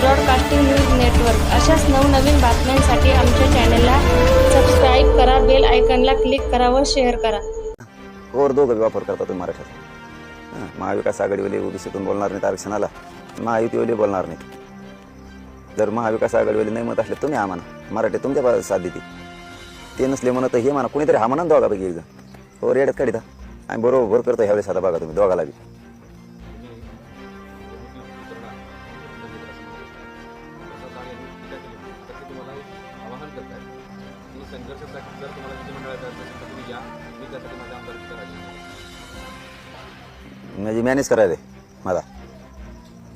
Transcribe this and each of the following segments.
Broadcasting news network अशाच नवनवीन बातम्यांसाठी आमच्या चॅनलला सबस्क्राईब करा बेल आयकनला क्लिक करा व शेअर करा. वर दोघं वापर करता तुम्ही मराठ्यात महाविकास आघाडीवाले ओबीसीतून बोलणार नाहीत आरक्षणाला. महायुतीवाले बोलणार नाहीत. जर महाविकास आघाडीवाले नाही म्हणत असले तुम्ही आम्हाला म्हणा. मराठी तुमच्या साथ देते ते नसले म्हणत हे म्हणा. कुणीतरी हा म्हणा ना दोघापैकी एकदा हो रेड्यात काढिता आम्ही बरोबर करतो ह्यावेळेस आता बघा तुम्ही दोघाला बी. मॅनेज करायला मला.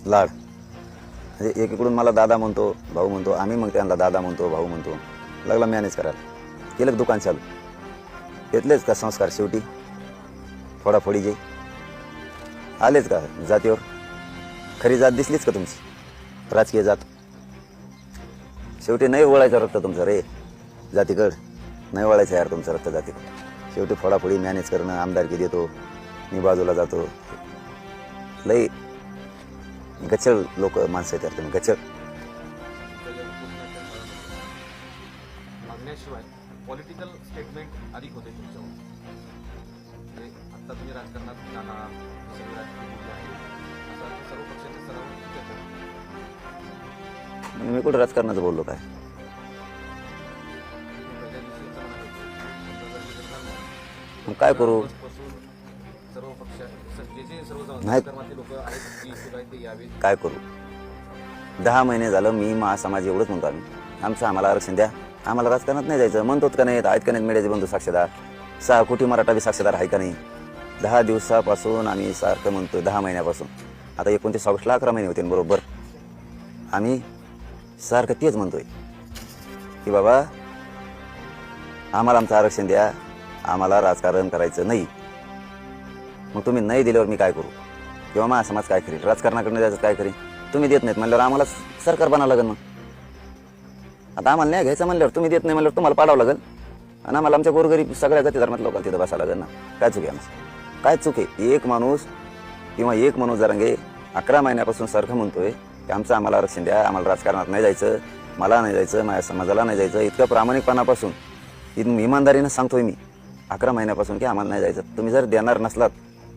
लाड. म्हणजे एकीकडून मला दादा म्हणतो भाऊ म्हणतो आम्ही मग त्यांना दादा म्हणतो भाऊ म्हणतो लागला मॅनेज करायला. केलं दुकान चालू. घेतलेच का संस्कार शेवटी? फोडाफोडी जे. आलेच का जातीवर? खरी जात दिसलीच का तुमची? राजकीय जात. शेवटी नाही वळायचं रक्त तुमचं रे. जातीकड. नाही वळायचं यार तुमचं रक्त जातीकड. शेवटी फोडाफोडी मॅनेज करणं आमदारकी देतो मी बाजूला जातो. लई गचळ लोक माणसं आहेत तुम्ही गचळ मागण्याशिवाय पॉलिटिकल स्टेटमेंट अधिक होते तुमच्यावर. म्हणजे आता तुम्ही राजकारणात जाणार सगळे राजकीय असं सर्व. मी कुठं राजकारणाचं बोललो काय? तुम्ही पहिल्या नाही. काय करू? दहा महिने झालं मी महासमाज एवढंच म्हणतो आम्ही. आमचं आम्हाला आरक्षण द्या. आम्हाला राजकारणात नाही जायचं. म्हणतोच का नाही आहेत का नाही मिडियाचे बंधू साक्षीदार? सहा कोटी मराठा बी साक्षीदार आहे का नाही? दहा दिवसापासून आम्ही सारखं म्हणतोय दहा महिन्यापासून. आता एकोणतीस ऑगस्टला अकरा महिने होते बरोबर. आम्ही सारखं तेच म्हणतोय. की बाबा आम्हाला आमचं आरक्षण द्या. आम्हाला राजकारण करायचं नाही. मग तुम्ही नाही दिल्यावर मी काय करू? किंवा माझा समाज काय करेल? राजकारणाकडनं द्यायचं काय करेल? तुम्ही देत नाहीत म्हणल्यावर आम्हाला सरकार बनावं लागेल मग. आता आम्हाला नाही घ्यायचं म्हणल्यावर तुम्ही देत नाही म्हणल्यावर तुम्हाला पाडावं लागेल. आणि आम्हाला आमच्या गोरगरीब सगळ्या जाती धर्मात लोकांना तिथं बसावं लागेल ना. काय चूक आहे आमचं? काय चूक आहे? एक माणूस किंवा एक माणूस जरांगे अकरा महिन्यापासून सारखं म्हणतोय की आमचं आम्हाला आरक्षण द्या आम्हाला राजकारणात नाही जायचं मला नाही जायचं माझ्या समाजाला नाही जायचं. इतक्या प्रामाणिकपणापासून इथून इमानदारीनं सांगतोय मी अकरा महिन्यापासून की आम्हाला नाही जायचं. तुम्ही जर देणार नसलात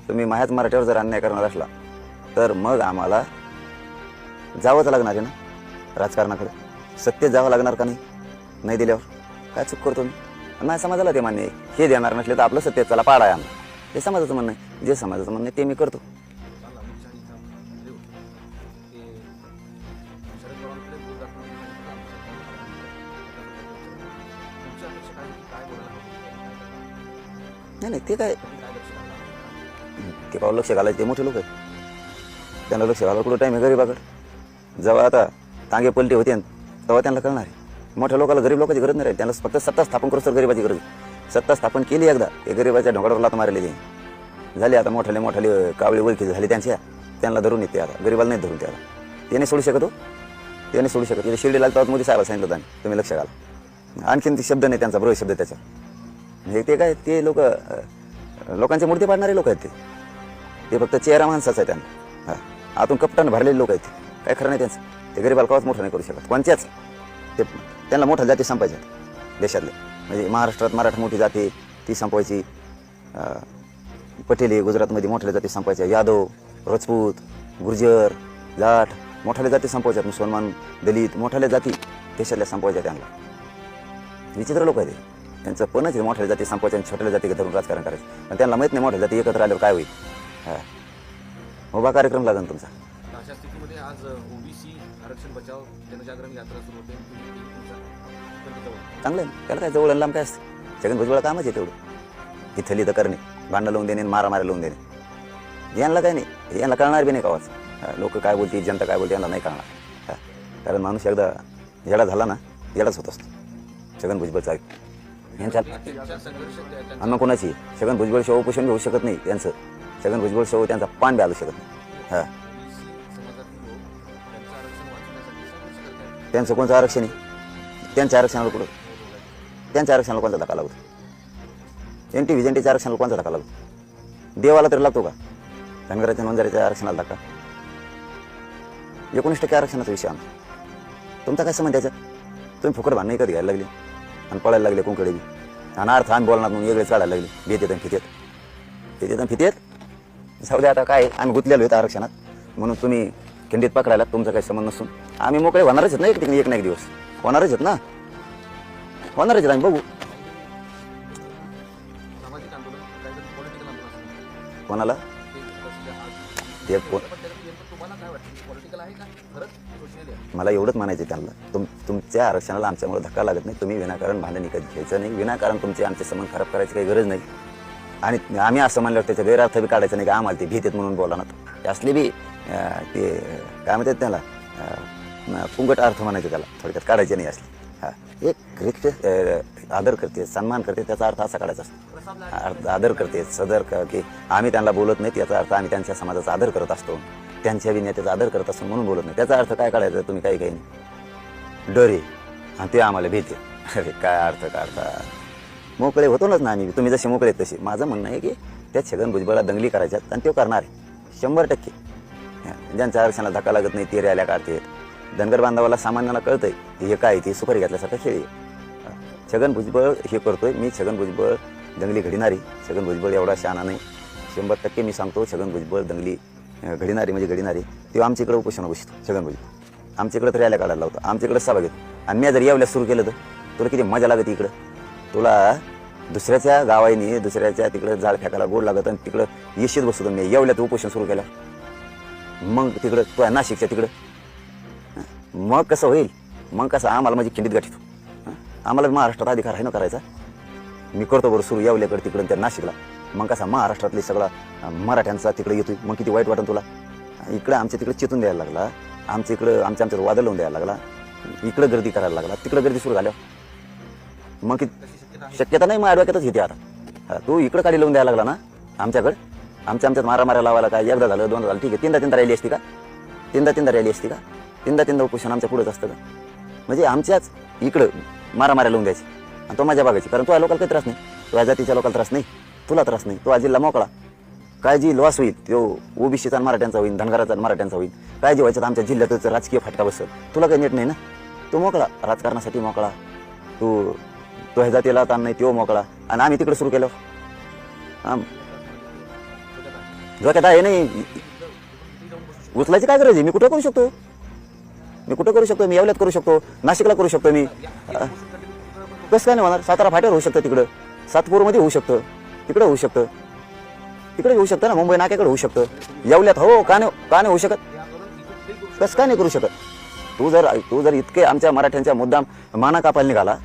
तुम्ही माझ्याच मराठीवर जर अन्याय करणार असला तर मग आम्हाला जावंच लागणार आहे ना? राजकारणाकडे. सत्य जावं लागणार का नाही? नाही दिल्यावर. काय चूक करतो मी? आणि माझ्या समाजाला ते मान्य आहे. हे देणार नसले तर आपलं सत्य चला पाडा आहे आम्हाला हे समाजाचं म्हणणं आहे. जे समाजाचं म्हणणं आहे ते मी करतो. नाही नाही ते काय? ते पाऊल लक्ष घालायचे ते मोठे लोक आहेत. त्यांना लक्ष घालायला कुठं टाईम आहे गरीबाकडे जेव्हा आता तांगे पलटे होते तेव्हा त्यांना कळणार आहे. मोठ्या लोकांना गरीब लोकांची गरज नाही त्यांना फक्त सत्ता स्थापन करू तर गरीबाची गरज सत्ता स्थापन केली एकदा ते गरीबाच्या ढोंगावर लात मारले ते झाले आता मोठाले मोठाले कावळी ओळखी झाले त्यांच्या. त्यांना धरून येते आता. गरीबाला नाही धरून ते आता. ते नाही सोडू शकत हो. ते नाही सोडू शकत. इथे शिर्डी लागतात मोदी साहेब सांगितलं त्यांनी तुम्ही लक्ष घाला. आणखीन ते शब्द नाही त्यांचा बरोबर शब्द त्याचा. म्हणजे ते काय ते लोक लोकांचे मूर्ती पाडणारे लोक आहेत ते. ते फक्त चेहरा माणसाचा आहे त्यांना. हां. आतून कपटानं भरलेले लोक आहेत. काय खरं नाही त्यांचं. ते गरीब कवाच मोठं नाही करू शकत. कोणत्याच? ते त्यांना मोठ्या जाती संपायच्या देशातले. म्हणजे महाराष्ट्रात मराठा मोठी जाती ती संपवायची. पटेली गुजरातमध्ये मोठ्या जाती संपायच्या यादव राजपूत गुर्जर जाट मोठ्याल्या जाती संपवायच्यात. मुसलमान दलित मोठ्याल्या जाती देशातल्या संपवायच्या त्यांना. विचित्र लोक आहेत ते. त्यांचं पणच मोठ्या जाती संपवायच्या आणि छोट्या जाती धरून राजकारण करायचं. पण त्यांना माहीत नाही मोठ्या जाती एकत्र आल्यावर काय होईल. हा. उभा कार्यक्रम लागेल तुमचा. अशा स्थितीमध्ये आज ओबीसी आरक्षण बचाव जनजागरण यात्रा सुरू होते. तुम्ही चांगलं आहे. त्याला काय जवळ लांब काय असते? छगन भुजबळ कामच आहे तेवढं. इथली तर करणे भांडणं लावून देणे मारा मारा लावून देणे. यांना काय नाही. यांना कळणार बी नाही कावाच. लोक काय बोलते जनता काय बोलते यांना नाही कळणार. हा. कारण माणूस एकदा येडा झाला ना येडाच होत असतो. छगन भुजबळचा यांच्या अन्न कोणाची? छगन भुजबळ शव उपोषण घेऊ शकत नाही त्यांचं छगन भुजबळ शव त्यांचा पान बी आलू शकत नाही हा. त्यांचं कोणतं आरक्षण आहे? त्यांच्या आरक्षणाला कुठं? त्यांच्या आरक्षणाला कोणता धक्का लागतो? एन टी व्हिजनटीच्या आरक्षणाला कोणता धक्का लागतो? देवाला तरी लागतो का? धनगराच्या नोंदराच्या आरक्षणाला धक्का? एकोणीस टक्के आरक्षणाचा विषय आमचा तुमचा काय संबंध त्याच्यात तुम्ही फुकट भांडणं कधी घ्यायला लागले. आणि पळायला लागले कोणकडे बी. आणि अर्थ आम्ही बोलणार म्हणून वेगळेच काढायला लागले. भीत आणि फितेत. फितेत आणि फितेत? जाऊ दे आता काय आम्ही गुतलेलो आहेत आरक्षणात. म्हणून तुम्ही खिंडीत पकडायला तुमचा काही संबंध नसून. आम्ही मोकळे होणारच आहेत ना एक ठिकाणी एक ना एक दिवस. होणारच आहेत ना? होणारच आहेत आम्ही बघू. कोणाला? ते कोण? मला एवढंच म्हणायचं आहे त्यांना. तुम तुमच्या आरक्षणाला आमच्यामुळे धक्का लागत नाही. तुम्ही विनाकारण भांडण कधी घ्यायचं नाही. विनाकारण तुमचे आमचे संबंध खराब करायची काही गरज नाही. आणि आम्ही असं म्हणल्यावर त्याचा गैरअर्थ बी काढायचा नाही का? आम्हाला ते भीत आहेत म्हणून बोला ना ते असले बी ते काय म्हणतात त्याला? पुंगट अर्थ म्हणायचे त्याला. थोडक्यात काढायचे नाही असले. हा. एक रिक्त आदर करते सन्मान करते त्याचा अर्थ असा काढायचा असतो. अर्थ आदर करते सदर क- की आम्ही त्यांना बोलत नाही त्याचा अर्थ आम्ही त्यांच्या समाजाचा आदर करत असतो. त्यांच्या विनयाचा आदर करत असतो म्हणून बोलत नाही. त्याचा अर्थ काय काढायचा तुम्ही? काही काही नाही. डरे. आणि ते आम्हाला भीते. अरे काय अर्थ काढता मोकळे होतोच ना आम्ही. तुम्ही जसे मोकळे तसे. माझं म्हणणं आहे की त्या छगन भुजबळला दंगली करायच्यात आणि तो करणार आहे. शंभर टक्के. ज्यांच्या आरक्षणाला धक्का लागत नाही ते रॅल्या काढतात. धनगर बांधवाला सामान्याला कळतंय की हे काय ते सुपारी घेतल्यासारखं खेळ आहे. छगन भुजबळ हे करतोय. मी छगन भुजबळ दंगली घडणारी छगन भुजबळ एवढा शहाणा नाही. शंभर टक्के मी सांगतो छगन भुजबळ दंगली अं, घडणारी म्हणजे घडणारी तेव्हा आमच्या इकडे उपोषण बसतो छगन भुजबळ. आमच्याकडे तर रॅल्या काढायला लावतो. आमच्याकडे सभा घेतो. आणि मी जर यावल्या सुरू केलं तर तुला किती मजा लागते इकडं? तुला दुसऱ्याच्या गावाईने दुसऱ्याच्या तिकडं जाळ फेकायला गोड लागत आणि तिकडं येशीत बसतो मी येवल्यात उपोषण सुरू केलं. मग तिकडं तू नाशिकच्या तिकडं. मग कसं होईल? मग कसं आम्हाला म्हणजे खिंडीत गाठीतो. आम्हाला महाराष्ट्रात अधिकार आहे ना करायचा? मी करतो बरं सुरू येवल्याकडे तिकडं त्या नाशिकला. मग कसा महाराष्ट्रातले सगळा मराठ्यांचा तिकडे येतोय. मग किती वाईट वाटन तुला? इकडं आमच्या तिकडे चितून द्यायला लागला. आमच्या इकडं आमच्या आमच्यात वादळ लावून द्यायला लागला. इकडं गर्दी करायला लागला. तिकडं गर्दी सुरू झाल्या मग किती शक्यता नाही मग ॲडव्होकेटच घेते आता. हा, तू इकडं काढी लावून द्यायला लागला ना आमच्याकडे? आमच्या आमच्यात मारा मारा लावायला काय? एकदा झालं दोनदा झालं. ठीक आहे तीनदा तीनदा रॅली असती का? तीनदा तीनदा रॅली असती का? तीनदा तीनदा उपोषण आमच्या पुढेच असतं का? म्हणजे आमच्याच इकडं मारा मारा लावून द्यायची. आणि तो माझ्या बागायची कारण तो लोकांना काही त्रास नाही. तो या जातीच्या लोकांना त्रास नाही. तुला त्रास नाही. तो आजीला जिल्हा मोकळा. काय जी लॉस होईल. तो ओबीसीचा आणि मराठ्यांचा होईल धनगराचा आणि मराठ्यांचा होईल. काय जे व्हायचं आमच्या जिल्ह्यातच राजकीय फटका बसत. तुला काही नीट नाही ना? तो मोकळा. राजकारणासाठी मोकळा. तू तो ह्या जातीला ताण नाही तो मोकळा. आणि आम्ही तिकडे सुरू केलं. आम डोक्यात आहे नाही उचलायची काय गरज आहे? मी कुठं करू शकतो? मी कुठं करू शकतो? मी येवल्यात करू शकतो? नाशिकला करू शकतो मी? कसं काय नाही होणार? सातारा फाट्यावर होऊ शकतं तिकडं. सातपूरमध्ये होऊ शकतं. तिकडं होऊ शकतं. तिकडे होऊ शकतं ना? मुंबई नाक्याकडे होऊ शकतं. येवल्यात हो का नाही का नाही होऊ शकत? कसं काय नाही करू शकत? तू जर तू जर इतके आमच्या मराठ्यांच्या मुद्दाम माना कापायला निघाला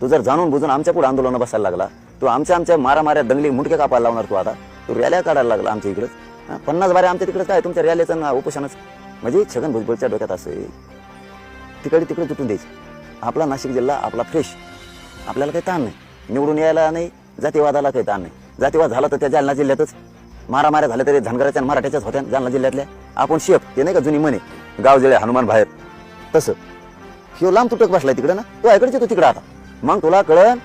तू जर जाणून बुजून आमच्या पुढे आंदोलन बसायला लागला तू आमच्या आमच्या मारामाऱ्या दंगली मुटके कापायला लावणार तू आता. तू रॅल्या काढायला लागला आमच्या इकडं पन्नास बारे आमच्या तिकडे काय? तुमच्या रॅलीचं ना उपोषणच. म्हणजे छगन भुजबळच्या डोक्यात असं तिकडे तिकडे तुटून द्यायचं. आपला नाशिक जिल्हा आपला फ्रेश आपल्याला काही ताण नाही. निवडून यायला नाही जातीवादाला काही ताण नाही. जातीवाद झाला तर त्या जालना जिल्ह्यातच. मारामाऱ्या झाल्या तरी धनगराच्या आणि मराठ्याच्याच होत्या जालना जिल्ह्यातल्या. आपण शेप ते नाही का जुनी म्हणे? गाव जळे हनुमान बाहेर. तसं. ह्यो लांब तुटक बसलाय तिकडे ना. तो ऐकडचे तो तिकडे आता. मग तुला कळन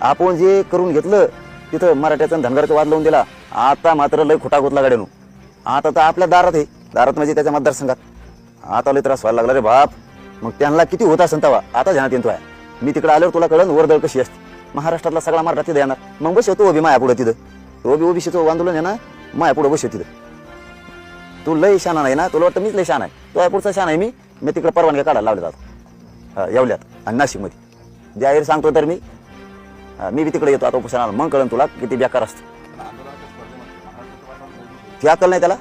आपण जे करून घेतलं तिथं मराठ्याचा धनगरचं वाद लावून दिला. आता मात्र लय खोटा गोतला गाड्यानं. आता तर आपल्या दारात आहे. दारात म्हणजे त्याच्या मतदारसंघात. आता लय त्रास व्हायला लागला रे बाप. मग त्यांना किती होता संतावा आता ध्यानात येतो आहे मी तिकडे आल्यावर तुला कळन वरदळ कशी असते. महाराष्ट्रातला सगळा मराठा तिथं येणार. मग बस होतो ओबी माया पुढे तिथं ओबी ओबीसीचं आंदोलन आहे ना माया पुढे बस तिथं. तू लय शाना नाही ना तुला वाटतं मीच लय शान आहे. तो पुढचा शान आहे मी. मी तिकडे परवानग्या काढायला लावले जातो येवल्यात. आणि नाशिकमध्ये. जाहीर सांगतो तर मी. मी बी तिकडे येतो आता उपोषणाला. मग कळण तुला किती बेकार असतं. ती अक्कल नाही त्याला?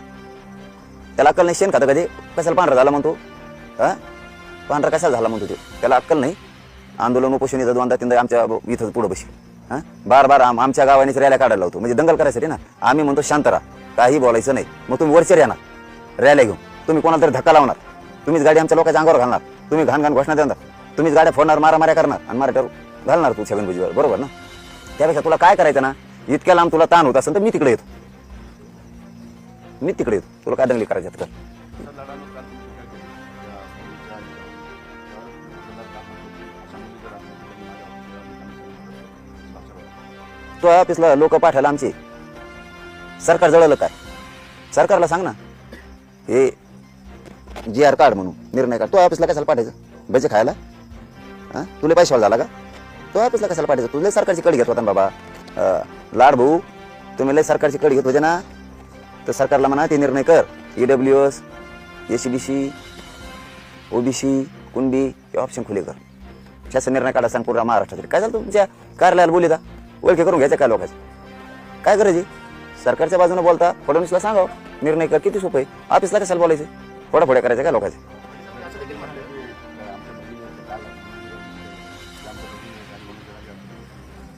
त्याला अक्कल नाही शेण खातं कधी? कशाला पांढरा झाला म्हणतो? हा पांढरा कशाला झाला म्हणतो ते? त्याला अक्कल नाही. आंदोलन उपोषण येतं दोनदा तीनदा आमच्या इथं पुढं बशी. हा बार बार आम आमच्या गावानेच रॅल्या काढायला लावतो. म्हणजे दंगल करायसाठी ना? आम्ही म्हणतो शांत राहा. काही बोलायचं नाही. मग तुम्ही वरचेर येणार रॅल्या घेऊन. तुम्ही कोणाला तरी धक्का लावणार. तुम्हीच गाडी आमच्या लोकांच्या अंगावर घालणार. तुम्ही घाण घाण घोषणा देणार. तुम्हीच गाड्या फोडणार मारामाऱ्या करणार आणि मराठ्यावर घालणार तू छगन भुजीवर बरोबर ना? त्यापेक्षा तुला काय करायचं ना? इतक्या लांब तुला ताण होत असेल तर मी तिकडे येतो. मी तिकडे येतो. तुला काय दंगली करायच्यात कर तर? तो ऑफिसला लोक पाठवायला आमचे. सरकार जळलं काय? सरकारला सांग ना. हे जी आर कार्ड म्हणून निर्णय काढ. तो ऑफिसला कशाला पाठायचं बजे खायला? हां तुला पैशावाला झाला का? तो ऑफिसला कशाला पाठायचं तुला सरकारची कडी घेत होता ना बाबा. अं, लाड भाऊ तुम्ही लय सरकारची कडी घेत होते ना? तर सरकारला म्हणा ते निर्णय कर. E W S S B C O B C Kunbi हे ऑप्शन खुले कर. शासन निर्णय काढा सांग पूर्ण महाराष्ट्रातील काय झालं तुमच्या कार्यालयाला बोली दा ओळखी करून घ्यायचं काय लोकांचं? काय करायची सरकारच्या बाजूने बोलता फडणवीसला सांगाव. निर्णय कर किती सोपं आहे. ऑफिसला कशाला बोलायचं? फोडाफोड्या करायचं काय लोकांचे?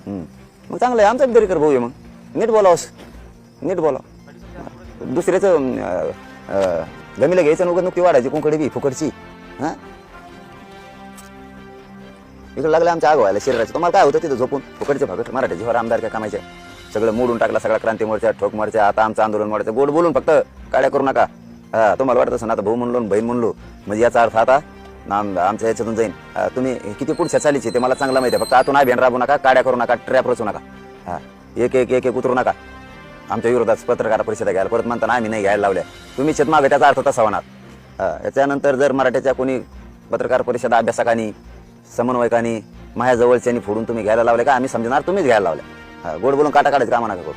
मग चांगलं आहे. आमचा तरी कर भाऊ आहे मग. नीट बोलावस. नीट बोलाव. दुसऱ्याचं अं, जमीला घ्यायचं नको नुकती वाढायची कोंकडी बी फुकडची हां? इकडे लागलं आमच्या आग व्हायला शरीराचं. तुम्हाला काय होतं तिथं झोपून? फुकडचे फकट मराठी जीवर आमदार काय कामायचे सगळं मोडून टाकला सगळा क्रांती मोर्चा ठोक मोर्चा आता आमचं आंदोलन मोडायचं गोड बोलून फक्त काड्या करू नका. हा तुम्हाला वाटत असं ना आता भाऊ म्हणलो आणि बहीण म्हणलो. म्हणजे याचा अर्थ आता नाम आमच्या याच्यातून जाईन. तुम्ही किती पुढच्या चालीचे ते मला चांगलं माहिती आहे. फक्त आतून भेन राबू नका काड्या करू नका ट्रॅप रचू नका. हा एक एक एक एक उतरू नका. आमच्या विरोधात पत्रकार परिषदा घ्यायला. परत म्हणताना आम्ही नाही घ्यायला लावल्या. तुम्ही शेतमागे त्याचा अर्थ तसा होणार. हा, याच्यानंतर जर मराठ्याच्या कोणी पत्रकार परिषदा अभ्यासकांनी समन्वयकांनी माझ्या जवळच्यांनी फोडून तुम्ही घ्यायला लावले का? आम्ही समजणार तुम्हीच घ्यायला लावल्या. हा, गोड बोलून काटा काढायचं कामा नका करू.